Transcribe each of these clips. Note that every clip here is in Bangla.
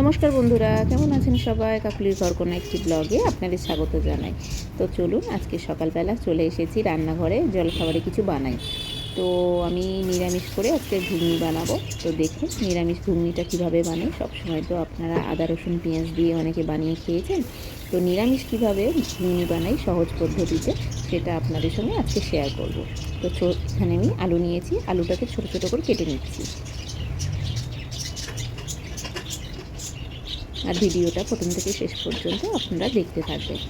নমস্কার বন্ধুরা, কেমন আছেন সবাই? কাকুলির ঘর কোনো একটি ব্লগে আপনাদের স্বাগত জানাই। তো চলুন, আজকে সকালবেলা চলে এসেছি রান্নাঘরে, জলখাবারে কিছু বানাই। তো আমি নিরামিষ করে আজকে ঘুগনি বানাবো। তো দেখুন, নিরামিষ ঘুগনিটা কীভাবে বানাই। সবসময় তো আপনারা আদা, রসুন, পেঁয়াজ দিয়ে অনেকে বানিয়ে খেয়েছেন। তো নিরামিষ কীভাবে ঘুগনি বানাই সহজ পদ্ধতিতে, সেটা আপনাদের সঙ্গে আজকে শেয়ার করব। তো এখানে আমি আলু নিয়েছি। আলুটাকে ছোটো ছোটো করে কেটে নিচ্ছি। আর ভিডিওটা প্রথম থেকে শেষ পর্যন্ত আপনারা দেখতে থাকবেন।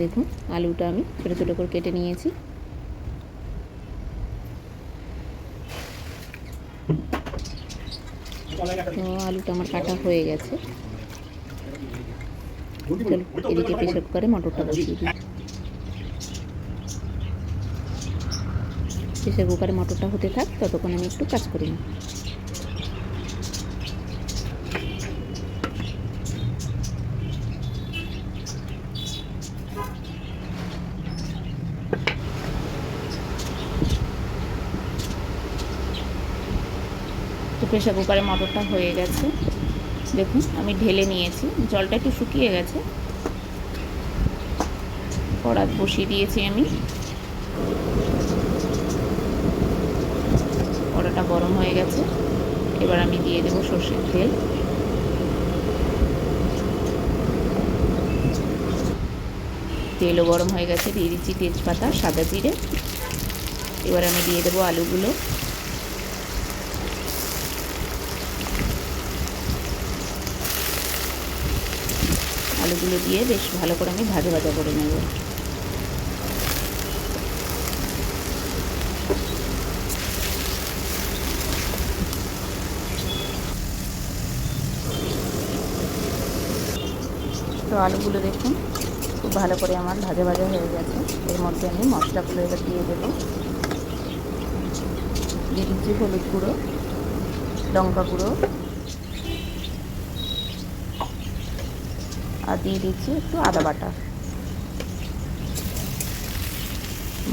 দেখুন, আলুটা আমি ছোটো ছোটো করে কেটে নিয়েছি। তো আলুটা আমার কাটা হয়ে গেছে। এদিকে প্রেশার কুকারে মটরটা বসিয়ে দিই। প্রেশার কুকারে মটরটা হতে থাক, ততক্ষণ আমি একটু কাজ করি নিই তো প্রেশার কুকারে মটরটা হয়ে গেছে। দেখুন, আমি ঢেলে নিয়েছি। জলটা একটু শুকিয়ে গেছে। কড়াত বসিয়ে দিয়েছি আমি। কড়াটা গরম হয়ে গেছে। এবার আমি দিয়ে দেবো সর্ষের তেল। তেলও গরম হয়ে গেছে, দিয়ে দিচ্ছি তেজপাতা, সাদা জিরে। এবার আমি দিয়ে দেবো আলুগুলো। আলুগুলো দিয়ে বেশ ভালো করে আমি ভাজা ভাজা করে নেব। তো আলুগুলো দেখুন, খুব ভালো করে আমার ভাজা ভাজা হয়ে গেছে। এর মধ্যে আমি মশলাগুলো এবার দিয়ে দেবো। দিয়ে দিচ্ছি হলুদ গুঁড়ো, লঙ্কা গুঁড়ো। আর দিয়ে দিচ্ছি একটু আদা বাটা।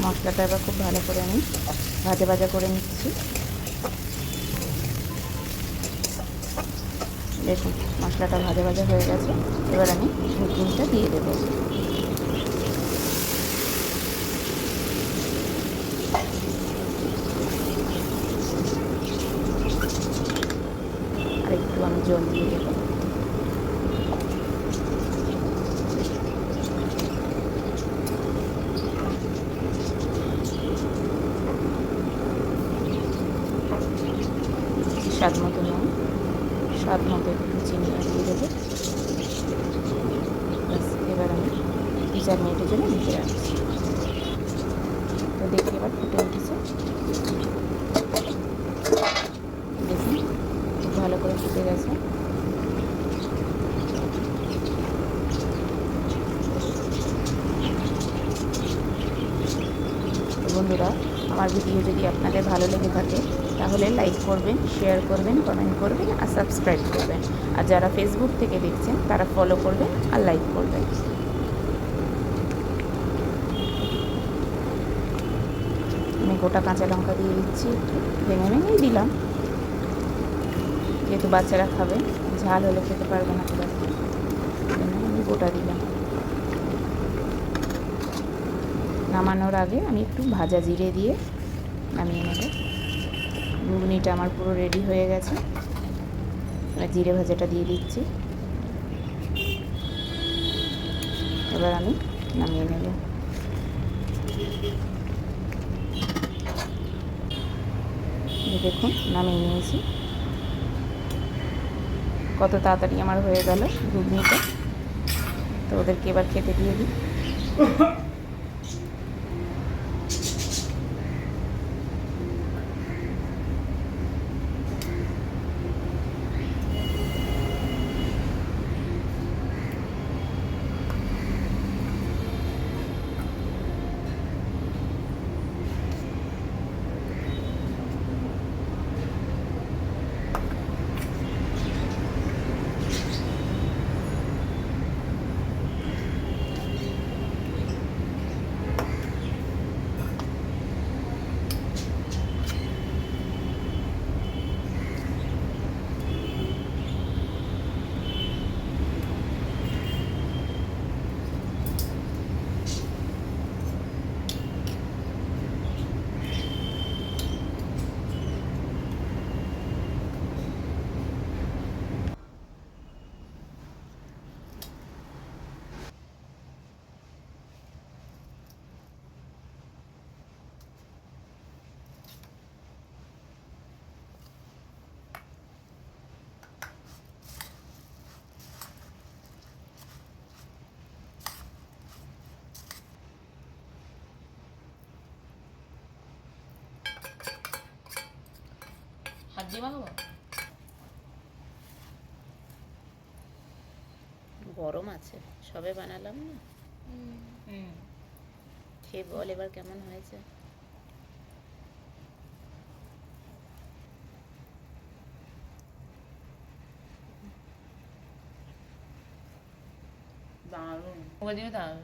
মশলাটা এবার খুব ভালো করে আমি ভাজা ভাজা করে নিচ্ছি। দেখুন, মশলাটা ভাজে ভাজে হয়ে গেছে। এবার আমি ঘুগনিটা দিয়ে দেবো। আরেকটু আমি জল দিয়ে দেবো। চিনি দিয়ে দেবো। এবার আমি দু চার মিনিটের জন্য ঢেকে রাখছি। তো দেখি এবার ফুটে উঠেছে। দেখুন খুব ভালো করে ফুটে গেছে। বন্ধুরা আমার ভিডিও যদি আপনাদের ভালো লেগে থাকে, তাহলে লাইক করবেন শেয়ার করবেন কমেন্ট করবেন আর সাবস্ক্রাইব করবেন। আর যারা ফেসবুক থেকে দেখছেন, তারা ফলো করবেন আর লাইক করবেন। আমি গোটা কাঁচা লঙ্কা দিয়ে দিচ্ছি ভেঙে ভেঙেই দিলাম। যেহেতু বাচ্চারা খাবে, ঝাল হলে খেতে পারবে না। খুব গোটা দিলাম। নামানোর আগে আমি একটু ভাজা জিরে দিয়ে নামিয়ে নেব। ঘুগনিটা আমার পুরো রেডি হয়ে গেছে। জিরে ভাজাটা দিয়ে দিচ্ছি। এবার আমি নামিয়ে নেব। দেখুন, নামিয়ে নিয়েছি। কত তাড়াতাড়ি আমার হয়ে গেল ঘুগনিটা। তো ওদেরকে এবার খেতে দিয়ে দিই। হাত দিয়ে মাখাবো গরম আছে সবে বানালাম না। হুম। খেয়ে বল এবার কেমন হয়েছে? দারুণ। দিও তাহলে